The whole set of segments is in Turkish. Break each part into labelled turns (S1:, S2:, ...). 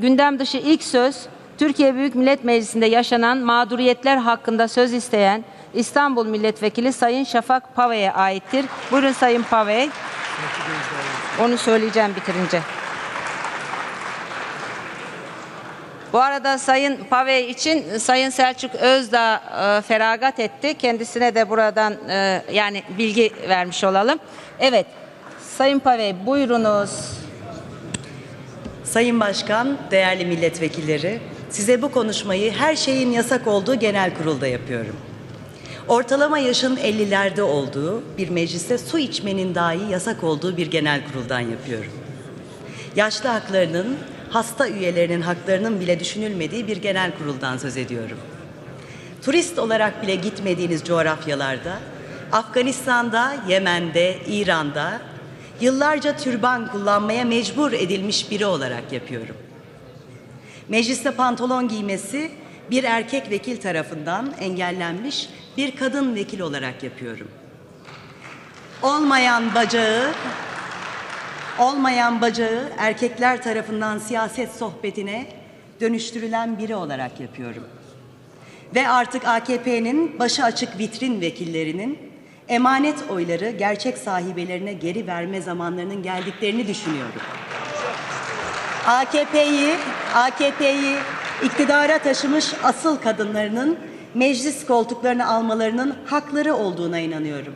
S1: Gündem dışı ilk söz Türkiye Büyük Millet Meclisi'nde yaşanan mağduriyetler hakkında söz isteyen İstanbul Milletvekili Sayın Şafak Pave'ye aittir. Buyurun Sayın Pave. Onu söyleyeceğim bitirince. Bu arada Sayın Pave için Sayın Selçuk Özdağ e, feragat etti. Kendisine de buradan e, yani bilgi vermiş olalım. Evet. Sayın Pave buyurunuz.
S2: Sayın Başkan, değerli milletvekilleri, size bu konuşmayı her şeyin yasak olduğu genel kurulda yapıyorum. Ortalama yaşın 50'lerde olduğu bir mecliste su içmenin dahi yasak olduğu bir genel kuruldan yapıyorum. Yaşlı haklarının, hasta üyelerinin haklarının bile düşünülmediği bir genel kuruldan söz ediyorum. Turist olarak bile gitmediğiniz coğrafyalarda, Afganistan'da, Yemen'de, İran'da yıllarca türban kullanmaya mecbur edilmiş biri olarak yapıyorum. Mecliste pantolon giymesi bir erkek vekil tarafından engellenmiş bir kadın vekil olarak yapıyorum. Olmayan bacağı olmayan bacağı erkekler tarafından siyaset sohbetine dönüştürülen biri olarak yapıyorum. Ve artık AKP'nin başı açık vitrin vekillerinin emanet oyları gerçek sahibelerine geri verme zamanlarının geldiklerini düşünüyorum. AKP'yi AKP'yi iktidara taşımış asıl kadınlarının meclis koltuklarını almalarının hakları olduğuna inanıyorum.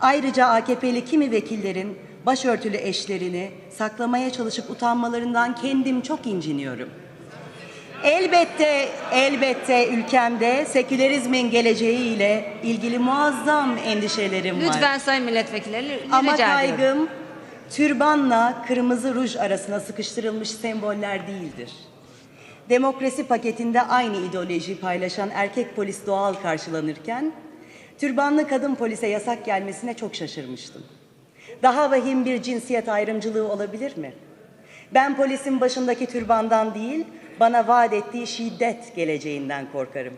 S2: Ayrıca AKP'li kimi vekillerin başörtülü eşlerini saklamaya çalışıp utanmalarından kendim çok inciniyorum. Elbette, elbette ülkemde sekülerizmin geleceğiyle ilgili muazzam endişelerim var.
S1: Lütfen Sayın Milletvekilleri
S2: Ama
S1: rica ediyorum.
S2: kaygım türbanla kırmızı ruj arasına sıkıştırılmış semboller değildir. Demokrasi paketinde aynı ideolojiyi paylaşan erkek polis doğal karşılanırken türbanlı kadın polise yasak gelmesine çok şaşırmıştım. Daha vahim bir cinsiyet ayrımcılığı olabilir mi? Ben polisin başındaki türbandan değil, bana vaat ettiği şiddet geleceğinden korkarım.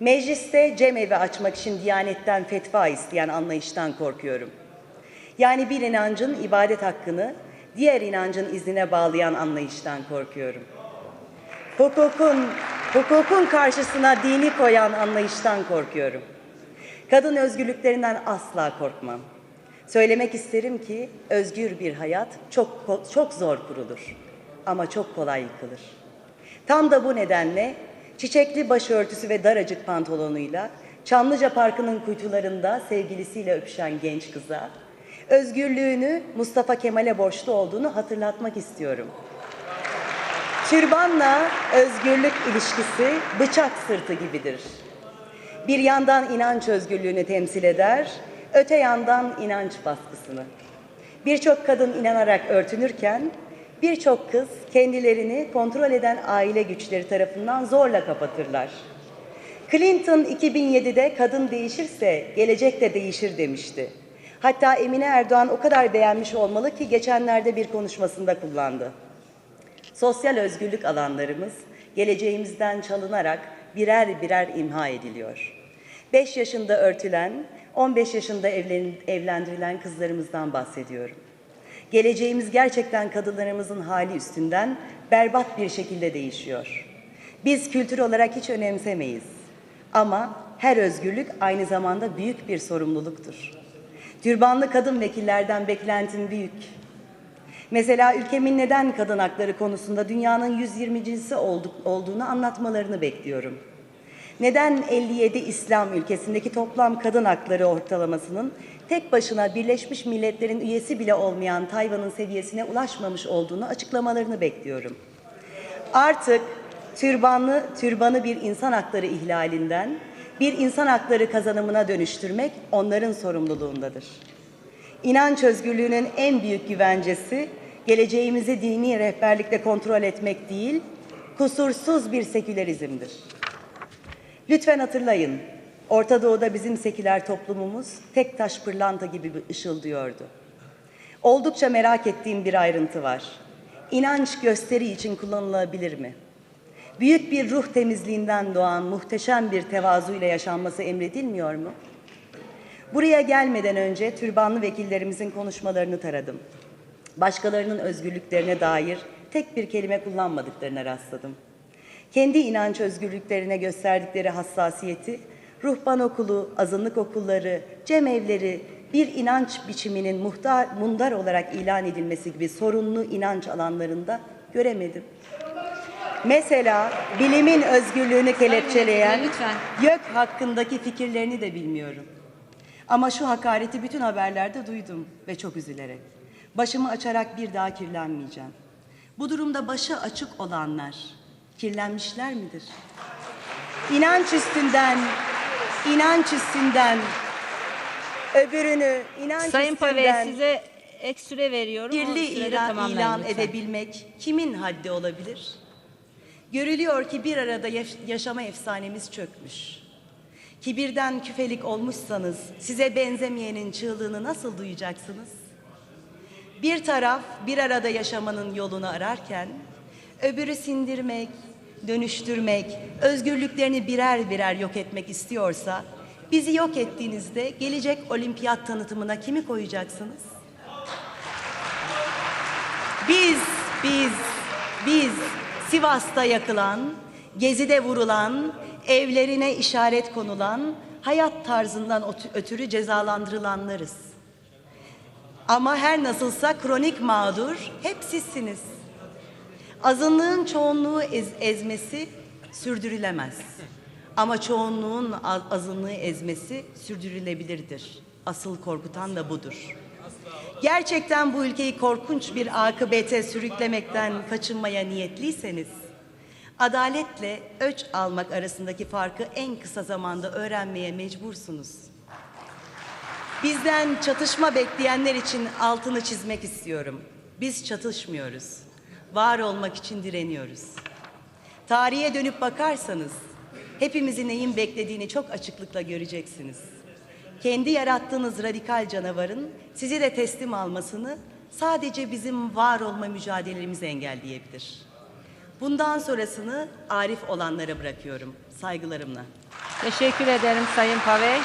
S2: Mecliste cemevi açmak için Diyanet'ten fetva isteyen anlayıştan korkuyorum. Yani bir inancın ibadet hakkını diğer inancın iznine bağlayan anlayıştan korkuyorum. Hukukun, hukukun karşısına dini koyan anlayıştan korkuyorum. Kadın özgürlüklerinden asla korkmam. Söylemek isterim ki özgür bir hayat çok çok zor kurulur ama çok kolay yıkılır. Tam da bu nedenle çiçekli başörtüsü ve daracık pantolonuyla Çamlıca Parkı'nın kuytularında sevgilisiyle öpüşen genç kıza özgürlüğünü Mustafa Kemal'e borçlu olduğunu hatırlatmak istiyorum. Türbanla özgürlük ilişkisi bıçak sırtı gibidir. Bir yandan inanç özgürlüğünü temsil eder, öte yandan inanç baskısını. Birçok kadın inanarak örtünürken birçok kız kendilerini kontrol eden aile güçleri tarafından zorla kapatırlar. Clinton 2007'de kadın değişirse gelecek de değişir demişti. Hatta Emine Erdoğan o kadar beğenmiş olmalı ki geçenlerde bir konuşmasında kullandı. Sosyal özgürlük alanlarımız geleceğimizden çalınarak birer birer imha ediliyor. 5 yaşında örtülen, 15 yaşında evlen- evlendirilen kızlarımızdan bahsediyorum. Geleceğimiz gerçekten kadınlarımızın hali üstünden berbat bir şekilde değişiyor. Biz kültür olarak hiç önemsemeyiz. Ama her özgürlük aynı zamanda büyük bir sorumluluktur. Türbanlı kadın vekillerden beklentim büyük. Mesela ülkemin neden kadın hakları konusunda dünyanın 120.si olduk, olduğunu anlatmalarını bekliyorum. Neden 57 İslam ülkesindeki toplam kadın hakları ortalamasının tek başına Birleşmiş Milletler'in üyesi bile olmayan Tayvan'ın seviyesine ulaşmamış olduğunu açıklamalarını bekliyorum. Artık türbanlı türbanı bir insan hakları ihlalinden bir insan hakları kazanımına dönüştürmek onların sorumluluğundadır. İnanç özgürlüğünün en büyük güvencesi geleceğimizi dini rehberlikle kontrol etmek değil, kusursuz bir sekülerizmdir. Lütfen hatırlayın, Orta Doğu'da bizim seküler toplumumuz tek taş pırlanta gibi ışıldıyordu. Oldukça merak ettiğim bir ayrıntı var. İnanç gösteri için kullanılabilir mi? Büyük bir ruh temizliğinden doğan muhteşem bir tevazuyla yaşanması emredilmiyor mu? Buraya gelmeden önce türbanlı vekillerimizin konuşmalarını taradım. Başkalarının özgürlüklerine dair tek bir kelime kullanmadıklarına rastladım. Kendi inanç özgürlüklerine gösterdikleri hassasiyeti, ruhban okulu, azınlık okulları, cemevleri, bir inanç biçiminin muhtar, mundar olarak ilan edilmesi gibi sorunlu inanç alanlarında göremedim. Mesela bilimin özgürlüğünü kelepçeleyen. YÖK hakkındaki fikirlerini de bilmiyorum. Ama şu hakareti bütün haberlerde duydum ve çok üzülerek. Başımı açarak bir daha kirlenmeyeceğim. Bu durumda başı açık olanlar kirlenmişler midir? İnanç üstünden, inanç üstünden, öbürünü inanç
S1: Sayın Pave size ek süre veriyorum. O sürede
S2: ilan,
S1: tamamlayın
S2: ilan
S1: lütfen.
S2: edebilmek kimin haddi olabilir? Görülüyor ki bir arada yaş- yaşama efsanemiz çökmüş. Kibirden küfelik olmuşsanız size benzemeyenin çığlığını nasıl duyacaksınız? Bir taraf bir arada yaşamanın yolunu ararken öbürü sindirmek, dönüştürmek, özgürlüklerini birer birer yok etmek istiyorsa bizi yok ettiğinizde gelecek olimpiyat tanıtımına kimi koyacaksınız? Biz, biz, biz Sivas'ta yakılan, Gezi'de vurulan, evlerine işaret konulan, hayat tarzından ötü- ötürü cezalandırılanlarız. Ama her nasılsa kronik mağdur hep sizsiniz. Azınlığın çoğunluğu ez- ezmesi sürdürülemez. Ama çoğunluğun az- azınlığı ezmesi sürdürülebilirdir. Asıl korkutan da budur. Gerçekten bu ülkeyi korkunç bir akıbete sürüklemekten kaçınmaya niyetliyseniz, adaletle öç almak arasındaki farkı en kısa zamanda öğrenmeye mecbursunuz. Bizden çatışma bekleyenler için altını çizmek istiyorum. Biz çatışmıyoruz. Var olmak için direniyoruz. Tarihe dönüp bakarsanız hepimizin neyin beklediğini çok açıklıkla göreceksiniz. Kendi yarattığınız radikal canavarın sizi de teslim almasını sadece bizim var olma mücadelemiz engelleyebilir. Bundan sonrasını arif olanlara bırakıyorum saygılarımla.
S1: Teşekkür ederim Sayın Pave.